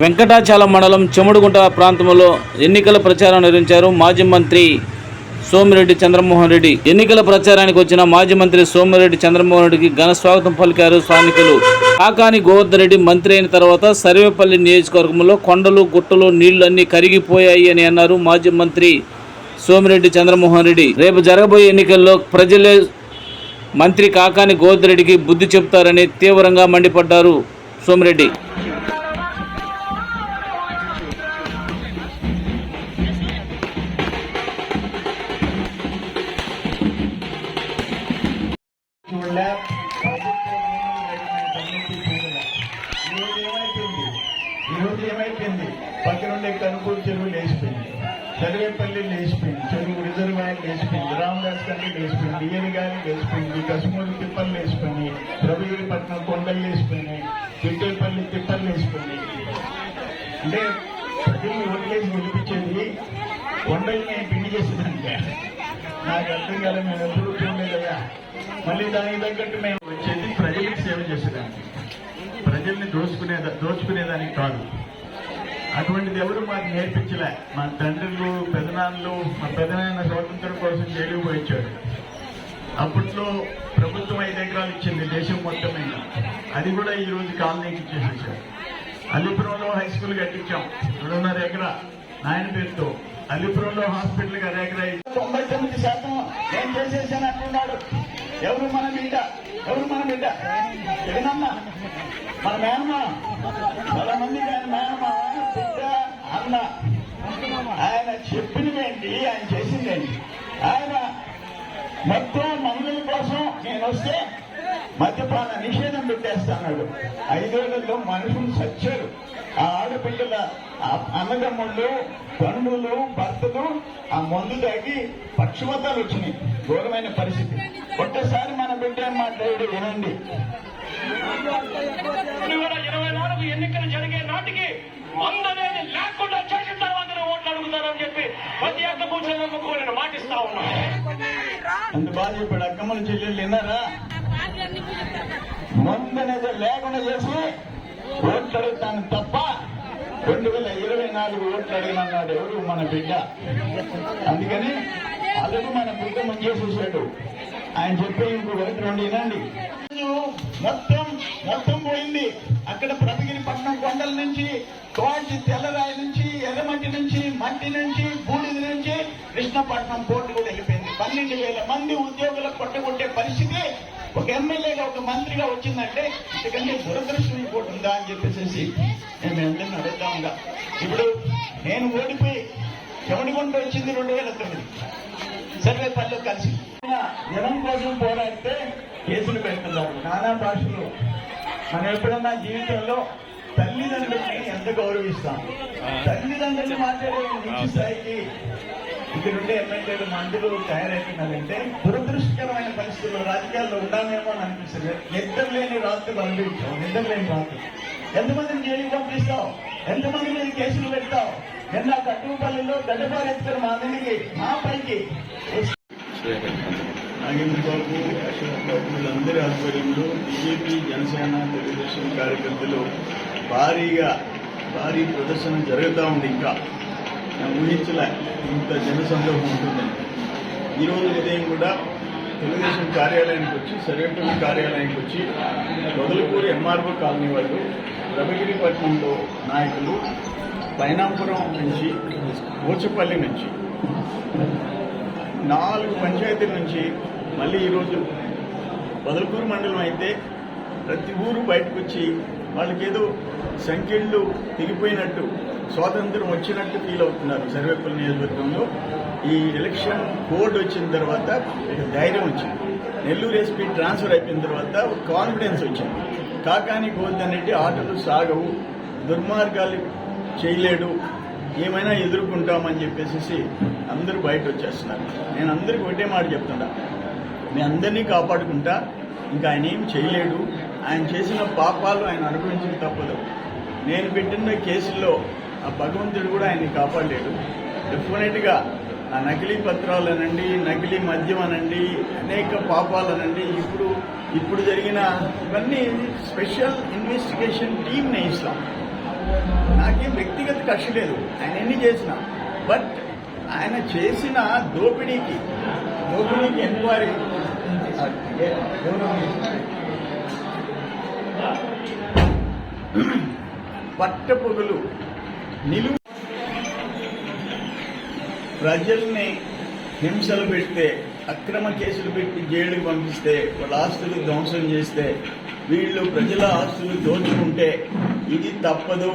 వెంకటాచలం మండలం చెముడుగుంట ప్రాంతంలో ఎన్నికల ప్రచారం నిర్వహించారు మాజీ మంత్రి సోమిరెడ్డి చంద్రమోహన్ రెడ్డి. ఎన్నికల ప్రచారానికి వచ్చిన మాజీ మంత్రి సోమిరెడ్డి చంద్రమోహన్ రెడ్డికి ఘన స్వాగతం పలికారు స్థానికులు. కాకాని గోవర్ధన్ రెడ్డి మంత్రి అయిన తర్వాత సర్వేపల్లి నియోజకవర్గంలో కొండలు గుట్టలు నీళ్ళు అన్నీ కరిగిపోయాయి అని అన్నారు మాజీ మంత్రి సోమిరెడ్డి చంద్రమోహన్ రెడ్డి. రేపు జరగబోయే ఎన్నికల్లో ప్రజలే మంత్రి కాకాని గోవర్ధన్ రెడ్డికి బుద్ధి చెబుతారని తీవ్రంగా మండిపడ్డారు సోమిరెడ్డి. ఈరోజు ఏమైపోయింది? పక్కనుండే కనుపూరు చెరువు లేచిపోయింది. చదివేపల్లి లేచిపోయింది. చెరువు రిజర్వాయర్ లేచిపోయింది. రామదాస్ గారి లేచిపోయింది. డియరి గారి లేచిపోయింది. కశ్మూరు తిప్పలు లేచిపోయింది ప్రభుగిరిపట్నం కొండలు లేచిపోయినాయి. పిట్టేపల్లి తిప్పలు లేచిపోయినాయి. అంటే ప్రజల్ని ఓట్లేసి గెలిపించేది కొండల్ని పిండి చేసేదానికే. నాకు అర్థం కాలేదు మేము ఎప్పుడు కదా. మళ్ళీ దానికి తగ్గట్టు మేము వచ్చేది ప్రజల్ని దోచుకునే దోచుకునేదానికి కాదు. అటువంటిది ఎవరు మాకు నేర్పించలే. మా తండ్రులు పెదనాన్నలు మా పెదనాన్న స్వాతంత్రం కోసం జైలుకు పోయించాడు అప్పట్లో ప్రభుత్వం ఐదు ఎకరాలు ఇచ్చింది దేశం మొత్తం మీద అది కూడా ఈ రోజు కాలనీకి ఇచ్చేసేసారు. అల్లిపురంలో హై స్కూల్ కట్టించాం. రెండున్నర ఎకరా. నాయన పేరుతో. అల్లిపురంలో హాస్పిటల్ అరెకరా తొంభై తొమ్మిది శాతం నేను చేసేసాను అంటున్నాడు. ఎవరు మన బిడ్డ ఎవరు మన బిడ్డ? జగనన్న మన మేనమ్మ చాలా మంది ఆయన మేనమ్మ బిడ్డ అన్న. ఆయన చెప్పినవేంటి ఆయన చేసిందేంటి ఆయన మొత్తం మందుల కోసం నేను వస్తే మద్యపాన నిషేధం పెట్టేస్తాడు రోజుల్లో మనుషులు చచ్చారు ఆ ఆడపిల్లల ఆ అన్నదమ్ముళ్ళు తండ్రులు భర్తలు ఆ మందు తాగి పక్షవతాలు వచ్చినాయి. ఘోరమైన పరిస్థితి. ఒక్కసారి మన బిడ్డ ఏం మాట్లాడి వినండి. రెండు వేల ఇరవై నాలుగు ఎన్నికలు జరిగే నాటికి అందరేది లేకుండా చేసిన తర్వాత ఓట్లు అడుగుతారని చెప్పి ప్రతి ఒక్క కూర్చోనమ్మకు నేను మాటిస్తా ఉన్నాను అంత బాగా చెప్పాడు. అక్కమ్మల చెల్లెళ్ళు విన్నారా? మందనేది లేకుండా చేసి ఓట్లు అడుగుతాను తప్ప రెండు వేల ఇరవై నాలుగు ఓట్లు అడిగినన్నాడు ఎవరు? మన బిడ్డ. అందుకని అతను మన బిడ్డ చేసేసాడు ఆయన చెప్పే ఇంకో ఒకటి రెండు వినండి. మొత్తం మొత్తం పోయింది. అక్కడ ప్రభగిరి పట్నం కొండల నుంచి తోటి తెల్లరాయి నుంచి ఎర్రమట్టి నుంచి మట్టి నుంచి బూడిది నుంచి కృష్ణపట్నం పోర్టు కూడా వెళ్ళిపోయింది. పన్నెండు వేల మంది ఉద్యోగులకు కొట్టగొట్టే మంత్రిగా వచ్చిందంటే ఎందుకంటే దురదృష్టం ఇంకోటి ఉందా అని చెప్పేసి మేము అందరిని అడుగుతాముగా ఇప్పుడు నేను ఓడిపోయి చెమడిగుంట వచ్చింది రెండు వేల తొమ్మిది సర్వేపల్లిలో కలిసి. జనం కోసం పోరాడితే కేసులు పెడుతున్నారు. నానా భాషలు. మనం ఎప్పుడన్నా జీవితంలో తల్లిదండ్రుల్ని ఎంత గౌరవిస్తాం? తల్లిదండ్రులు మాట్లాడే స్థాయికి ఇక్కడ ఉండే ఎమ్మెల్యేలు మందులు తయారైపోయినారంటే దురదృష్టకరమైన పరిస్థితుల్లో రాజకీయాల్లో ఉండాలేమో అని అనిపిస్తుంది. నిద్ర లేని రాత్రులు అనుభవించాం. నిద్ర లేని రాత్రులు ఎంతమందిని జైలుకి పంపిస్తావు ఎంతమంది మీద కేసులు పెడతావు నిన్న కట్టుపల్లిలో గడ్డపాలు ఎత్తుకుని మా అందరికి మా పైకి. నాగేంద్ర బాబు అశోక్ బాబు వీళ్ళందరి ఆధ్వర్యంలో బీజేపీ జనసేన తెలుగుదేశం కార్యకర్తలు భారీగా భారీ ప్రదర్శన జరుగుతూ ఉంది ఇంకా. ఊహించలే. ఇంత జనసందోహం ఉంటుందని. ఈరోజు ఉదయం కూడా తెలుగుదేశం కార్యాలయానికి వచ్చి సర్వేపల్లి కార్యాలయానికి వచ్చి మొదలుకూరి ఎంఆర్ఓ కాలనీ వాళ్ళు రవిగిరిపట్నంలో నాయకులు పైనాపురం నుంచి ఓచపల్లి నుంచి నాలుగు పంచాయతీల నుంచి మళ్ళీ ఈరోజు బదులకూరు మండలం అయితే ప్రతి ఊరు బయటకు వచ్చి వాళ్ళకేదో సంఖ్యలు దిగిపోయినట్టు స్వాతంత్రం వచ్చినట్టు ఫీల్ అవుతున్నారు సర్వేపల్లి నియోజకవర్గంలో. ఈ ఎలక్షన్ కోడ్ వచ్చిన తర్వాత ఒక ధైర్యం వచ్చింది. నెల్లూరు ఎస్పీ ట్రాన్స్ఫర్ అయిపోయిన తర్వాత ఒక కాన్ఫిడెన్స్ వచ్చింది. కాకాని కోద్దనేటి ఆటలు సాగవు దుర్మార్గాలు చేయలేడు ఏమైనా ఎదుర్కొంటామని చెప్పేసి అందరూ బయట వచ్చేస్తున్నారు నేను అందరికి ఒకటే మాట చెప్తున్నా. మీ అందరినీ కాపాడుకుంటా ఇంకా ఆయన ఏం చేయలేడు ఆయన చేసిన పాపాలు ఆయన అనుభవించక తప్పదు. నేను పెట్టిన కేసుల్లో ఆ భగవంతుడు కూడా ఆయన్ని కాపాడలేడు. డెఫినెట్గా ఆ నకిలీ పత్రాలు అనండి నకిలీ మద్యం అనండి అనేక పాపాలు అనండి. ఇప్పుడు ఇప్పుడు జరిగిన ఇవన్నీ స్పెషల్ ఇన్వెస్టిగేషన్ టీమ్ నే ఇస్తాం. నాకేం వ్యక్తిగత కక్ష లేదు. ఆయన ఎన్ని చేసిన. బట్ ఆయన చేసిన దోపిడీకి దోపిడీకి ఎంక్వైరీ పట్టపొగలు నిలువు ప్రజల్ని హింసలు పెడితే అక్రమ కేసులు పెట్టి జైలుకి పంపిస్తే వాళ్ళ ఆస్తులు ధ్వంసం చేస్తే వీళ్ళు ప్రజల ఆస్తులు దోచుకుంటే ఇది తప్పదు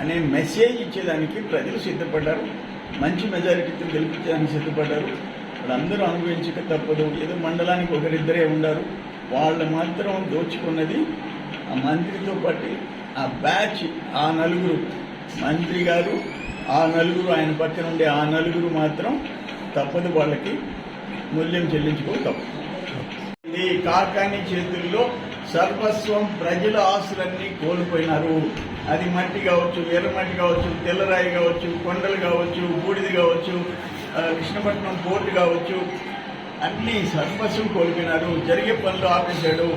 అనే మెసేజ్ ఇచ్చేదానికి ప్రజలు సిద్ధపడ్డారు. మంచి మెజారిటీతో గెలిపించడానికి సిద్ధపడ్డారు. వాళ్ళందరూ అనుభవించక తప్పదు. ఏదో మండలానికి ఒకరిద్దరే ఉన్నారు వాళ్ళు మాత్రం దోచుకున్నది ఆ మంత్రితో పట్టి ఆ బ్యాచ్ ఆ నలుగురు మంత్రి గారు ఆ నలుగురు ఆయన పక్కన ఉండే ఆ నలుగురు మాత్రం తప్పదు వాళ్ళకి మూల్యం చెల్లించుకో తప్పదు ఇది కాకాని చేతుల్లో సర్వస్వం ప్రజల ఆస్తులన్నీ కోల్పోయినారు. అది మట్టి కావచ్చు ఎర్రమట్టి కావచ్చు తెల్లరాయి కావచ్చు కొండలు కావచ్చు బూడిది కావచ్చు కృష్ణపట్నం పోర్టు కావచ్చు అన్ని సర్వస్వం కోల్పోయినారు. జరిగే పనులు ఆపేశాడు.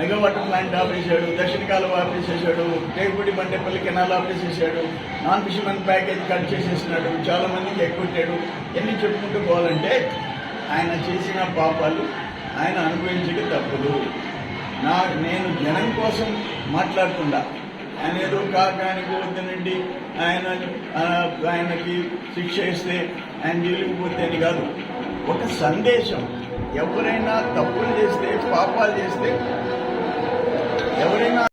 మెగా వాటర్ ప్లాంట్ ఆపేశాడు దక్షిణ కాలువ ఆపేసేసాడు టేకుడి బండేపల్లి కెనాల్ ఆపేసేసాడు నాన్ ఫిషర్మెన్ ప్యాకేజ్ కట్ చేసేసినాడు చాలా మందికి ఎక్కొట్టాడు ఎన్ని చెప్పుకుంటూ పోవాలంటే ఆయన చేసిన పాపాలు ఆయన అనుభవించడం తప్పదు. నా నేను జనం కోసం మాట్లాడకుండా ఆయన ఏదో కాకానికి వద్దనండి ఆయన ఆయనకి శిక్ష ఇస్తే ఆయన జైలుకి పోతే అని కాదు. ఒక సందేశం. ఎవరైనా తప్పులు చేస్తే పాపాలు చేస్తే ఎవరైనా